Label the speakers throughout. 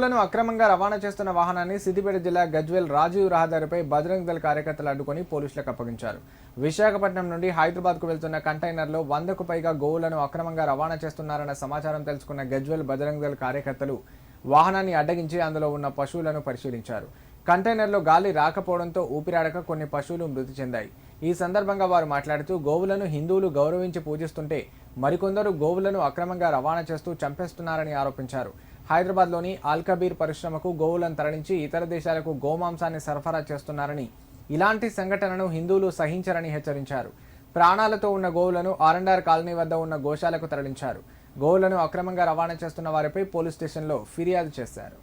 Speaker 1: గోవులను అక్రమంగా రవాణా చేస్తున్న వాహనాన్ని సిద్దిపేట జిల్లా గజ్వేల్ రాజీవ్ రహదారిపై బజరంగ్ దళ కార్యకర్తలు అడ్డుకొని పోలీసులకు అప్పగించారు. విశాఖపట్నం నుండి హైదరాబాద్కు వెళ్తున్న కంటైనర్లో వందకు పైగా గోవులను అక్రమంగా రవాణా చేస్తున్నారన్న సమాచారం తెలుసుకున్న గజ్వేల్ బజరంగ్ దళ కార్యకర్తలు వాహనాన్ని అడ్డగించి అందులో ఉన్న పశువులను పరిశీలించారు. కంటైనర్లో గాలి రాకపోవడంతో ఊపిరాడక కొన్ని పశువులు మృతి చెందాయి. ఈ సందర్భంగా వారు మాట్లాడుతూ గోవులను హిందువులు గౌరవించి పూజిస్తుంటే మరికొందరు గోవులను అక్రమంగా రవాణా చేస్తూ చంపేస్తున్నారని ఆరోపించారు. హైదరాబాద్లోని ఆల్కబీర్ పరిశ్రమకు గోవులను తరలించి ఇతర దేశాలకు గోమాంసాన్ని సరఫరా చేస్తున్నారని ఇలాంటి సంఘటనను హిందువులు సహించరని హెచ్చరించారు. ప్రాణాలతో ఉన్న గోవులను ఆరండార్ కాలనీ వద్ద ఉన్న గోశాలకు తరలించారు. గోవులను అక్రమంగా రవాణా చేస్తున్న వారిపై పోలీస్ స్టేషన్లో ఫిర్యాదు చేశారు.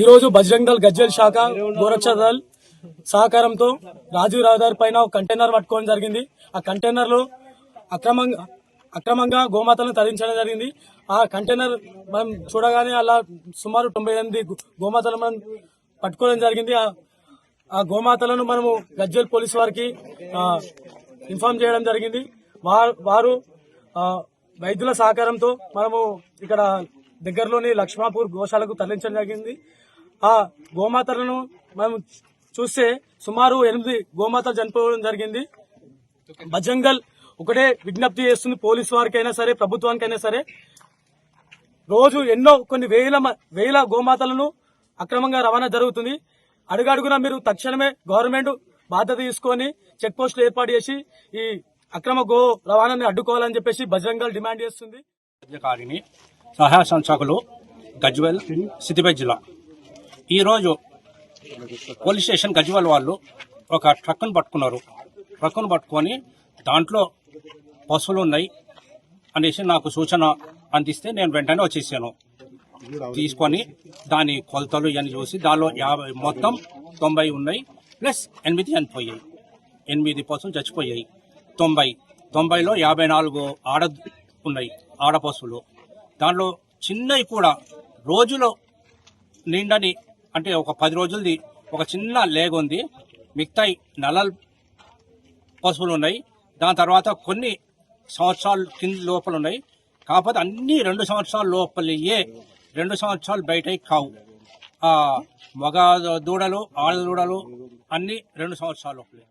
Speaker 2: ఈ రోజు బజరంగ్ దళ్ శాఖ గోరక్ష దళ్ సహకారంతో రాజీవ్ రహదారి పైన ఒక కంటైనర్ పట్టుకోవడం జరిగింది. ఆ కంటైనర్లో అక్రమంగా అక్రమంగా గోమాతలను తరలించడం జరిగింది. ఆ కంటైనర్ మనం చూడగానే అలా సుమారు తొంభై ఎనిమిది గోమాతలు మనం పట్టుకోవడం జరిగింది. ఆ- గోమాతలను మనము గజ్జల్ పోలీస్ వారికి ఇన్ఫార్మ్ చేయడం జరిగింది. వారు వైద్యుల సహకారంతో మనము ఇక్కడ దగ్గరలోని లక్ష్మాపూర్ గోశాలకు తరలించడం జరిగింది. ఆ గోమాతలను మనం చూస్తే సుమారు ఎనిమిది గోమాతలు చనిపోవడం జరిగింది. బజంగల్ ఒకటే విజ్ఞప్తి చేస్తుంది పోలీస్ వారికైనా సరే ప్రభుత్వానికైనా సరే. రోజు ఎన్నో కొన్ని వేల మ- వేల గోమాతలను అక్రమంగా రవాణా జరుగుతుంది. అడుగడుగున మీరు తక్షణమే గవర్నమెంట్ బాధ్యత తీసుకొని చెక్ పోస్టులు ఏర్పాటు చేసి ఈ అక్రమ గో రవాణాని అడ్డుకోవాలని చెప్పేసి బజరంగల్ డిమాండ్ చేస్తుంది.
Speaker 3: కార్యకారిణి సహాయ సంచాకులు గజ్వెల్ సిద్దిపేట జిల్లా. ఈరోజు పోలీస్ స్టేషన్ గజ్వెల్ వాళ్ళు ఒక ట్రక్కును పట్టుకున్నారు. ట్రక్కును పట్టుకొని దాంట్లో పశువులు ఉన్నాయి అనేసి నాకు సూచన అందిస్తే నేను వెంటనే వచ్చేసాను. తీసుకొని దాని కొలతలు ఇవన్నీ చూసి దానిలో యాభై మొత్తం తొంభై ఉన్నాయి ప్లస్ ఎనిమిది చనిపోయాయి ఎనిమిది పశువులు చచ్చిపోయాయి. తొంభై తొంభైలో యాభై నాలుగు ఆడ ఉన్నాయి ఆడ పశువులు. దాంట్లో చిన్నవి కూడా రోజులో నిండని అంటే ఒక పది రోజులది ఒక చిన్న లేగ్ ఉంది మిగతాయి నెలలు పశువులు ఉన్నాయి. దాని తర్వాత కొన్ని సంవత్సరాలు కింద లోపల ఉన్నాయి. కాకపోతే అన్ని రెండు సంవత్సరాల లోపలయే రెండు సంవత్సరాలు బయట కావు. మగ దూడలు ఆడ దూడలు అన్ని రెండు సంవత్సరాల లోపలే.